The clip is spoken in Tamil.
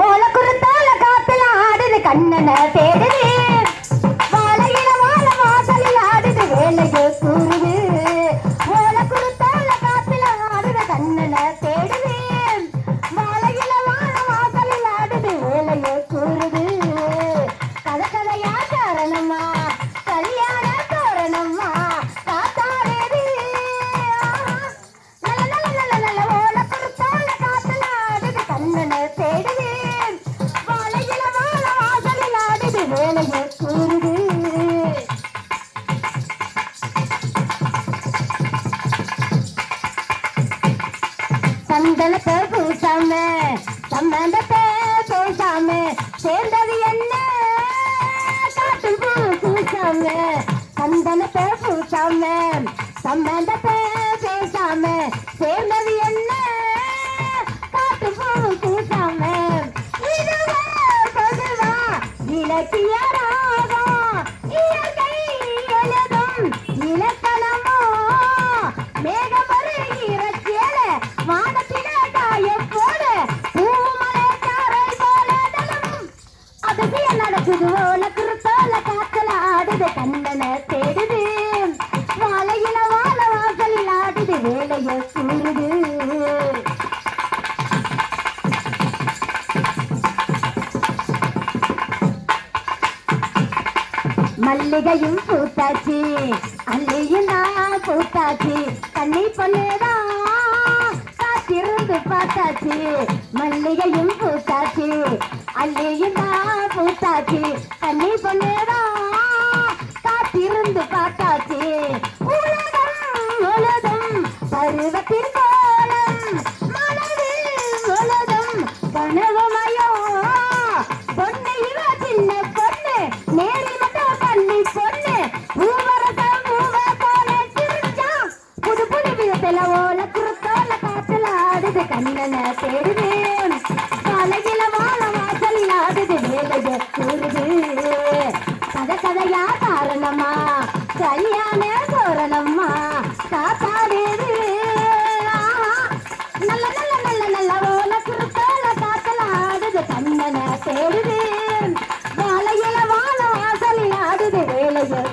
ஓல காத்துல ஆடுது கண்ணனை தேடுது. வாழையில வாழ வாசலில் ஆடுது வேலைக்கு கூறுது. ஓல காத்துல ஆடுது கண்ணனை தேடுது. வாழையில வாழ வாசலில் ஆடுது வேலைக்கு கூறுது. கதை கதையா காரணமா கல்யாண தோரணமா கண்ணனை தேடுது வாழையில வாழ வாசலில் ஆடுது வேலையை கூறுது சந்தனத்தை பூசாம சம்பந்தத்தை பேசாம சேர்ந்தது என்ன? காட்டில் பூ பூசாம சந்தனத்தை பூசாம சம்பந்தத்தை பேசாம சேர்ந்தது நடக்குது ஓல குறுத்தோல காத்துல ஆடுது கண்ணனை தேடுது. வாழையில வாழ வாசலில் ஆடுது வேலையை கூறுது மல்லிகையும் பூத்தாச்சு அல்லையும் நான் பூத்தாச்சு தண்ணி பொண்ணுதான் காத்திருந்து பார்த்தாச்சு மல்லிகையும் பூத்தாச்சு அல்லையும் நான் பூத்தாச்சு தண்ணி பொண்ணுதான் காத்திருந்து பார்த்தாச்சு. உலகம் உலகம் பருவத்தின் காத்துல ஓல குறுக்கோல காத்துல ஆடுது கண்ணனை தேடுது. காலையில வாழ வாசல் ஆடுது வேலைய கூறுது. கதை கதையா காரணமா? கல்யாண தோரணம்மா? காத்தாடு நல்ல நல்ல நல்ல நல்ல ஓல குறுக்கோல காத்துல ஆடுது கண்ணனை தேடுது. காலையில வாழ வாசல் ஆடுது வேலைய